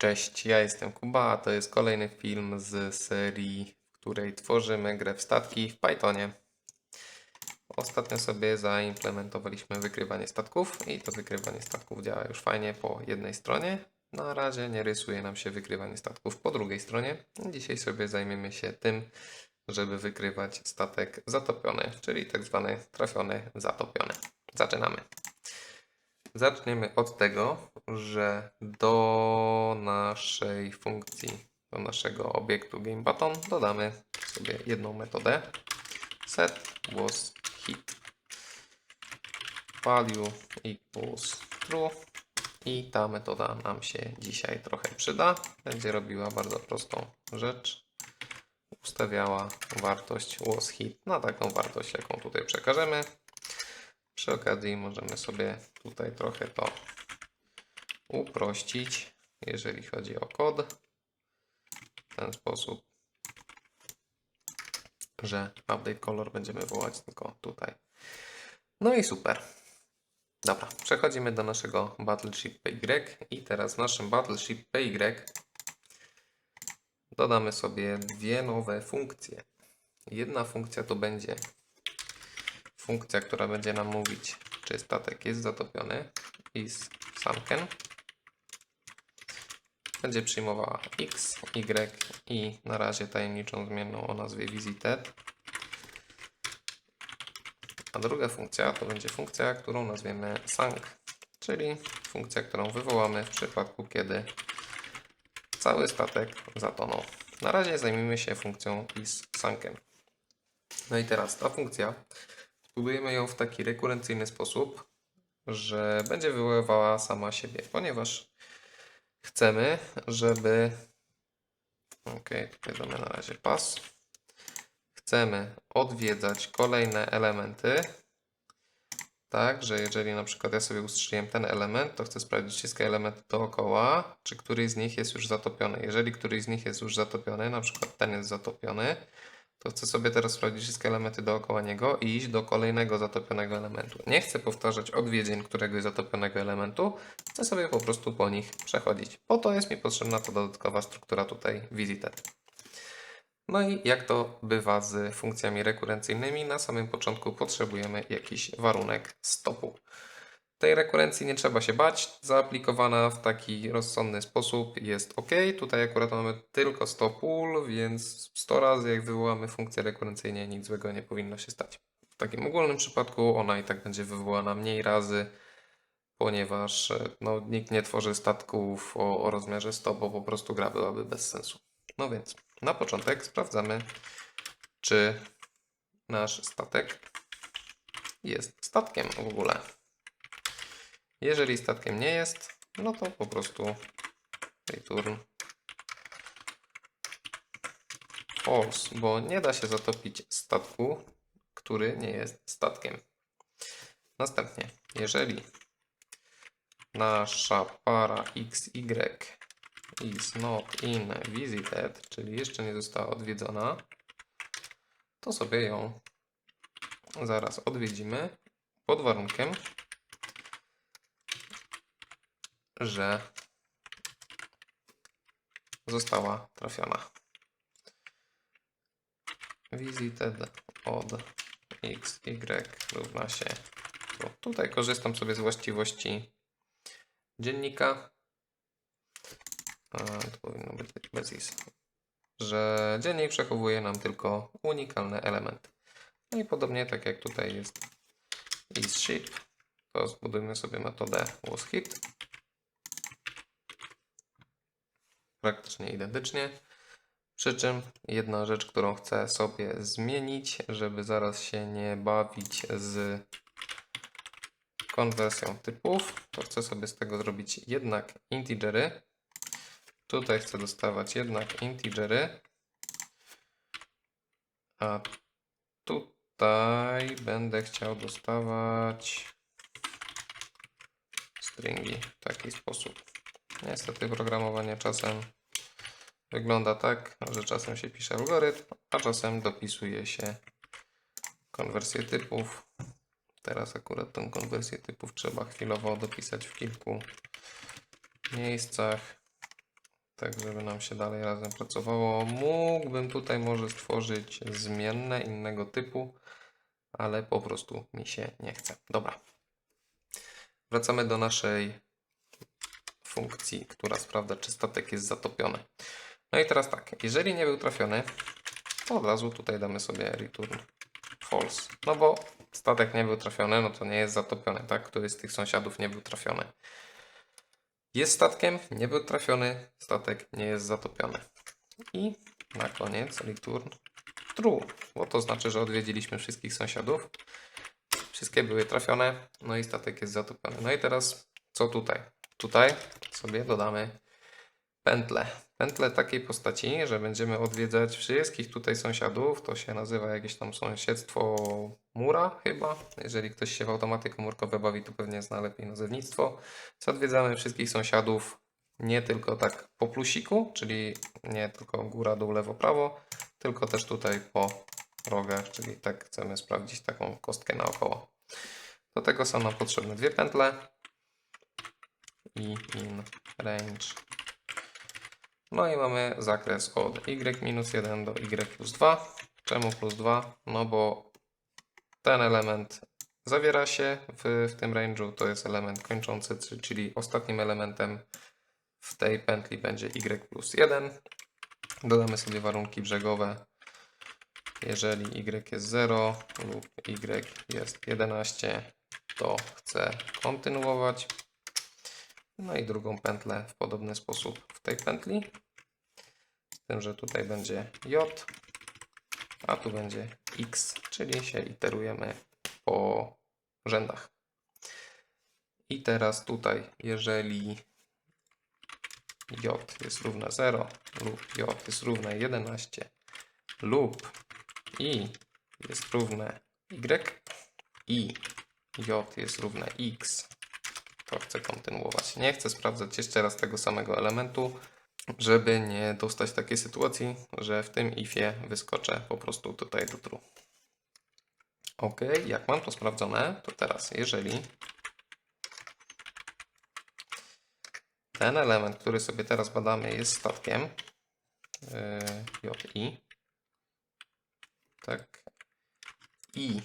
Cześć, ja jestem Kuba, a to jest kolejny film z serii, w której tworzymy grę w statki w Pythonie. Ostatnio sobie zaimplementowaliśmy wykrywanie statków i to wykrywanie statków działa już fajnie po jednej stronie. Na razie nie rysuje nam się wykrywanie statków po drugiej stronie. Dzisiaj sobie zajmiemy się tym, żeby wykrywać statek zatopiony, czyli tak zwany trafiony, zatopiony. Zaczynamy. Zaczniemy od tego, że do naszej funkcji, do naszego obiektu GameButton dodamy sobie jedną metodę set was hit value equals true i ta metoda nam się dzisiaj trochę przyda. Będzie robiła bardzo prostą rzecz. Ustawiała wartość was hit na taką wartość, jaką tutaj przekażemy. Przy okazji możemy sobie tutaj trochę to uprościć, jeżeli chodzi o kod. W ten sposób, że update color będziemy wołać tylko tutaj. No i super. Dobra, przechodzimy do naszego Battleship PY i teraz w naszym Battleship PY dodamy sobie dwie nowe funkcje. Jedna funkcja to będzie funkcja, która będzie nam mówić, czy statek jest zatopiony is sunken. Będzie przyjmowała x, y i na razie tajemniczą zmienną o nazwie visited. A druga funkcja to będzie funkcja, którą nazwiemy sunk, czyli funkcja, którą wywołamy w przypadku, kiedy cały statek zatonął. Na razie zajmijmy się funkcją is sunken. No i teraz ta funkcja Budujemy ją w taki rekurencyjny sposób, że będzie wywoływała sama siebie, ponieważ chcemy, żeby. Ok, tutaj damy na razie pas. Chcemy odwiedzać kolejne elementy. Tak, że jeżeli na przykład ja sobie ustrzeliłem ten element, to chcę sprawdzić wszystkie elementy dookoła, czy któryś z nich jest już zatopiony. Jeżeli któryś z nich jest już zatopiony, na przykład ten jest zatopiony, to chcę sobie teraz sprawdzić wszystkie elementy dookoła niego i iść do kolejnego zatopionego elementu. Nie chcę powtarzać odwiedzin któregoś zatopionego elementu, chcę sobie po prostu po nich przechodzić. Po to jest mi potrzebna ta dodatkowa struktura tutaj visited. No i jak to bywa z funkcjami rekurencyjnymi, na samym początku potrzebujemy jakiś warunek stopu. Tej rekurencji nie trzeba się bać, zaaplikowana w taki rozsądny sposób jest ok. Tutaj akurat mamy tylko 100 pól, więc 100 razy jak wywołamy funkcję rekurencyjnie nic złego nie powinno się stać. W takim ogólnym przypadku ona i tak będzie wywołana mniej razy, ponieważ e, no, nikt nie tworzy statków o, o rozmiarze 100, bo po prostu gra byłaby bez sensu. No więc na początek sprawdzamy, czy nasz statek jest statkiem w ogóle. Jeżeli statkiem nie jest, no to po prostu return false, bo nie da się zatopić statku, który nie jest statkiem. Następnie, jeżeli nasza para XY is not in visited, czyli jeszcze nie została odwiedzona, to sobie ją zaraz odwiedzimy pod warunkiem, że została trafiona. Visited od x, y równa się. Tu. Tutaj korzystam sobie z właściwości dziennika. A, to powinno być bez is. Że dziennik przechowuje nam tylko unikalne elementy. No i podobnie tak jak tutaj jest is to zbudujmy sobie metodę wasHit praktycznie identycznie. Przy czym jedna rzecz, którą chcę sobie zmienić, żeby zaraz się nie bawić z konwersją typów, to chcę sobie z tego zrobić jednak integery. Tutaj chcę dostawać jednak integery, a tutaj będę chciał dostawać stringi w taki sposób. Niestety programowanie czasem wygląda tak, że czasem się pisze algorytm, a czasem dopisuje się konwersję typów. Teraz akurat tą konwersję typów trzeba chwilowo dopisać w kilku miejscach. tak żeby nam się dalej razem pracowało. Mógłbym tutaj może stworzyć zmienne innego typu, ale po prostu mi się nie chce. Dobra. Wracamy do naszej funkcji, która sprawdza, czy statek jest zatopiony. No i teraz tak, jeżeli nie był trafiony, to od razu tutaj damy sobie return false. No bo statek nie był trafiony, no to nie jest zatopiony, tak? Który z tych sąsiadów nie był trafiony. Jest statkiem, nie był trafiony, statek nie jest zatopiony. I na koniec return true, bo to znaczy, że odwiedziliśmy wszystkich sąsiadów. Wszystkie były trafione, no i statek jest zatopiony. No i teraz co tutaj? Tutaj sobie dodamy pętlę. Pętlę takiej postaci, że będziemy odwiedzać wszystkich tutaj sąsiadów. To się nazywa jakieś tam sąsiedztwo mura chyba. Jeżeli ktoś się w automaty komórkowe bawi, to pewnie zna lepiej nazewnictwo. Co odwiedzamy wszystkich sąsiadów nie tylko tak po plusiku, czyli nie tylko góra, dół, lewo, prawo, tylko też tutaj po rogach, czyli tak chcemy sprawdzić taką kostkę naokoło. Do tego są nam potrzebne dwie pętle i in range. No i mamy zakres od y-1 do y plus 2. Czemu plus 2? No bo ten element zawiera się w, w tym range'u, to jest element kończący, czy- czyli ostatnim elementem w tej pętli będzie y plus 1. Dodamy sobie warunki brzegowe. Jeżeli y jest 0 lub y jest 11, to chcę kontynuować. No i drugą pętlę w podobny sposób w tej pętli. Z tym, że tutaj będzie J, a tu będzie X, czyli się iterujemy po rzędach. I teraz tutaj, jeżeli J jest równe 0 lub J jest równe 11 lub I jest równe Y i J jest równe X, to chcę kontynuować. Nie chcę sprawdzać jeszcze raz tego samego elementu, żeby nie dostać takiej sytuacji, że w tym ifie wyskoczę po prostu tutaj do true. Ok, jak mam to sprawdzone, to teraz jeżeli ten element, który sobie teraz badamy jest statkiem yy, JI, tak, i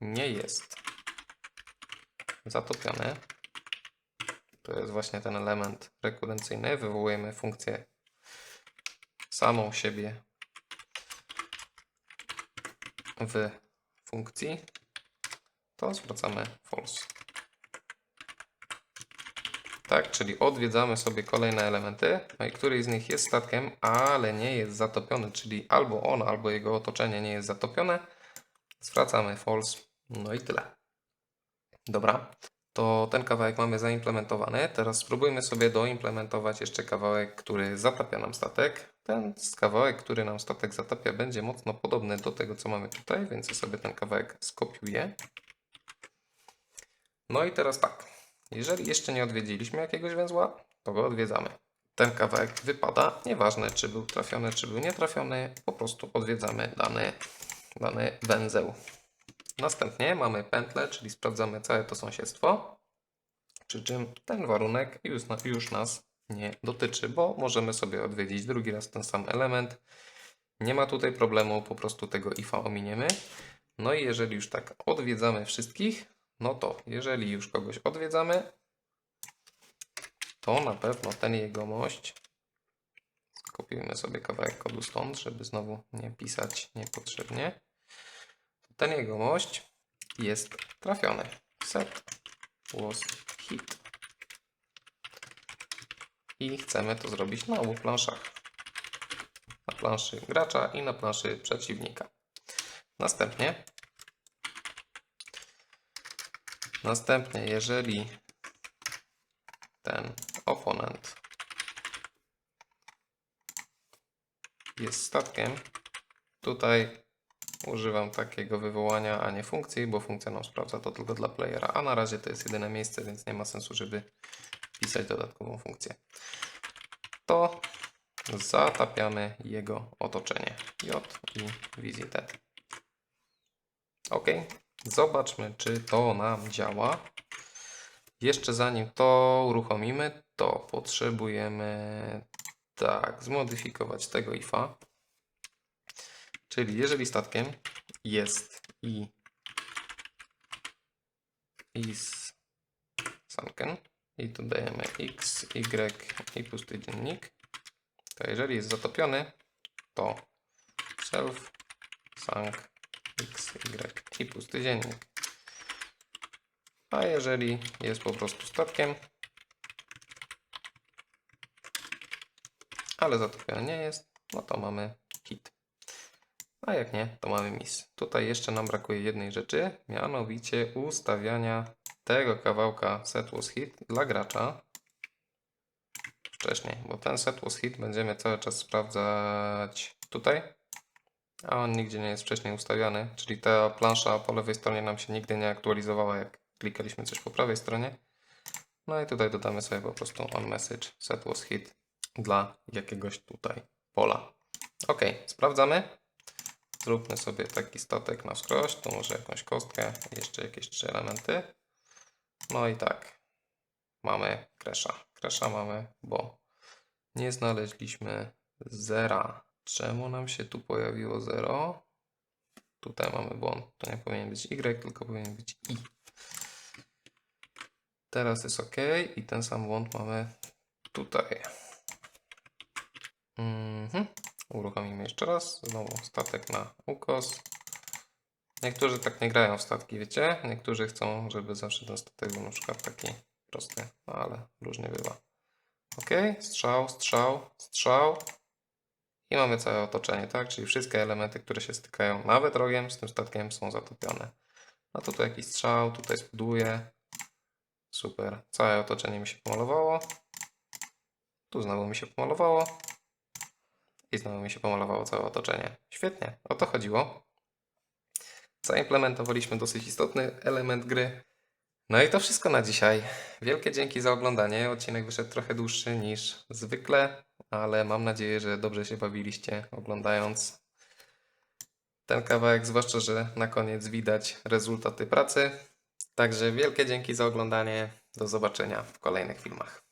nie jest zatopiony, to jest właśnie ten element rekurencyjny. Wywołujemy funkcję samą siebie w funkcji, to zwracamy false. Tak, czyli odwiedzamy sobie kolejne elementy, no i któryś z nich jest statkiem, ale nie jest zatopiony, czyli albo on, albo jego otoczenie nie jest zatopione, zwracamy false, no i tyle. Dobra, to ten kawałek mamy zaimplementowany. Teraz spróbujmy sobie doimplementować jeszcze kawałek, który zatapia nam statek. Ten kawałek, który nam statek zatapia, będzie mocno podobny do tego, co mamy tutaj, więc sobie ten kawałek skopiuję. No i teraz tak, jeżeli jeszcze nie odwiedziliśmy jakiegoś węzła, to go odwiedzamy. Ten kawałek wypada, nieważne czy był trafiony, czy był nietrafiony, po prostu odwiedzamy dany, dany węzeł. Następnie mamy pętlę, czyli sprawdzamy całe to sąsiedztwo, przy czym ten warunek już, już nas nie dotyczy, bo możemy sobie odwiedzić drugi raz ten sam element. Nie ma tutaj problemu, po prostu tego ifa ominiemy. No i jeżeli już tak odwiedzamy wszystkich, no to jeżeli już kogoś odwiedzamy, to na pewno ten jegomość, skopiujmy sobie kawałek kodu stąd, żeby znowu nie pisać niepotrzebnie, ten jegomość jest trafiony. Set was hit. I chcemy to zrobić na obu planszach. Na planszy gracza i na planszy przeciwnika. Następnie Następnie, jeżeli ten oponent jest statkiem, tutaj używam takiego wywołania, a nie funkcji, bo funkcja nam sprawdza to tylko dla playera, a na razie to jest jedyne miejsce, więc nie ma sensu, żeby pisać dodatkową funkcję. To zatapiamy jego otoczenie. J i visited. OK. Zobaczmy, czy to nam działa. Jeszcze zanim to uruchomimy, to potrzebujemy tak, zmodyfikować tego ifa. Czyli jeżeli statkiem jest i is sunken i tu dajemy x, y i pusty dziennik, to jeżeli jest zatopiony, to self sunk x, y i pusty dziennik. A jeżeli jest po prostu statkiem, ale zatopiony nie jest, no to mamy hit. A jak nie, to mamy miss. Tutaj jeszcze nam brakuje jednej rzeczy, mianowicie ustawiania tego kawałka set was hit dla gracza wcześniej, bo ten set was hit będziemy cały czas sprawdzać tutaj, a on nigdzie nie jest wcześniej ustawiany, czyli ta plansza po lewej stronie nam się nigdy nie aktualizowała, jak klikaliśmy coś po prawej stronie. No i tutaj dodamy sobie po prostu on message set was hit dla jakiegoś tutaj pola. Ok, sprawdzamy. Zróbmy sobie taki statek na wskroś, tu może jakąś kostkę, jeszcze jakieś trzy elementy. No i tak, mamy kresza. Kresza mamy, bo nie znaleźliśmy zera. Czemu nam się tu pojawiło 0? Tutaj mamy błąd. To nie powinien być Y, tylko powinien być I. Teraz jest OK i ten sam błąd mamy tutaj. Mhm. Uruchomimy jeszcze raz. Znowu statek na ukos. Niektórzy tak nie grają w statki, wiecie? Niektórzy chcą, żeby zawsze ten statek był na przykład taki prosty, no ale różnie bywa. OK, strzał, strzał, strzał. I mamy całe otoczenie, tak? Czyli wszystkie elementy, które się stykają nawet rogiem z tym statkiem są zatopione. A tutaj jakiś strzał, tutaj spoduje. Super. Całe otoczenie mi się pomalowało. Tu znowu mi się pomalowało. I znowu mi się pomalowało całe otoczenie. Świetnie, o to chodziło. Zaimplementowaliśmy dosyć istotny element gry. No i to wszystko na dzisiaj. Wielkie dzięki za oglądanie. Odcinek wyszedł trochę dłuższy niż zwykle, ale mam nadzieję, że dobrze się bawiliście oglądając ten kawałek, zwłaszcza, że na koniec widać rezultaty pracy. Także wielkie dzięki za oglądanie. Do zobaczenia w kolejnych filmach.